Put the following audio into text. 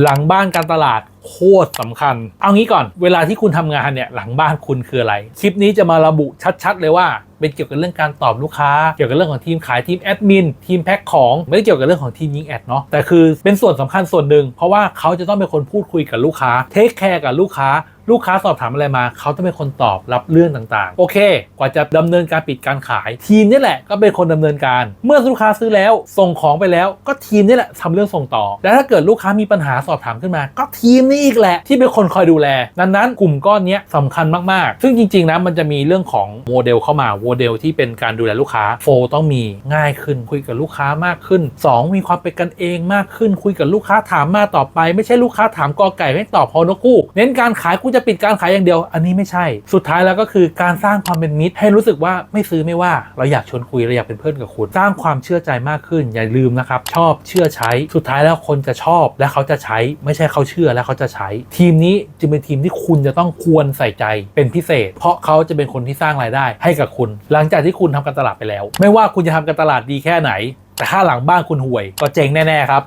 หลังบ้านการตลาดโคตรสำคัญ เอางี้ก่อนเวลาที่คุณทำงานเนี่ยหลังบ้านคุณคืออะไร คลิปนี้จะมาระบุชัดๆ เลยว่า เป็นเกี่ยวกับเรื่องการตอบลูกค้า เกี่ยวกับเรื่องของทีมขายทีมแอดมินทีมแพ็คของ ไม่ได้เกี่ยวกับเรื่องของทีมยิงแอดเนาะแต่คือเป็นส่วนสำคัญส่วนหนึ่งเพราะว่าเขาจะต้องเป็นคนพูดคุยกับลูกค้าเทคแคร์กับลูกค้า ลูกค้าสอบถามอะไรมาเขาต้องเป็นคนตอบรับเรื่องต่างๆ โอเค กว่าจะดำเนินการปิดการขาย ทีมนี่แหละก็เป็นคนดำเนินการ เมื่อลูกค้าซื้อแล้วส่งของไปแล้ว ก็ทีมนี่แหละทำเรื่องส่งต่อ และถ้าเกิดลูกค้ามีปัญหาสอบถามขึ้นมา ก็ทีมนี่อีกแหละที่เป็นคนคอยดูแลดังนั้นกลุ่มก้อนนี้สำคัญมากๆ ซึ่งจริงๆนะมันจะมีเรื่องของโมเดลเข้ามาโมเดลที่เป็นการดูแลลูกค้าโฟต้องมีง่ายขึ้นคุยกับลูกค้ามากขึ้น 2 มีความเป็นกันเองมากขึ้นคุยกับลูกค้าถามมาตอบไป ไม่ใช่ลูกค้าถามกอไก่ไม่ตอบพอนกกู้เน้นการขายกูจะปิดการขายอย่างเดียว อันนี้ไม่ใช่ สุดท้ายแล้วก็คือการสร้างความเป็นมิตร ให้รู้สึกว่าไม่ซื้อไม่ว่าเราอยากชวนคุยเราอยากเป็นเพื่อนกับคุณ สร้างความเชื่อใจมากขึ้น อย่าลืมนะครับ ชอบเชื่อใช้ สุดท้ายแล้วคนจะชอบและเขาจะใช้ ไม่ใช่เขาเชื่อและเขาจะใช้ ทีมนี้จึงเป็นทีมที่คุณจะต้องควรใส่ใจเป็นพิเศษ เพราะเขาจะเป็นคนที่สร้างรายได้ ให้กับคุณ หลังจากที่คุณทำการตลาดไปแล้ว ไม่ว่าคุณจะทำการตลาดดีแค่ไหนแต่ถ้าหลังบ้านคุณห่วยก็เจ๊งแน่ ๆ ครับ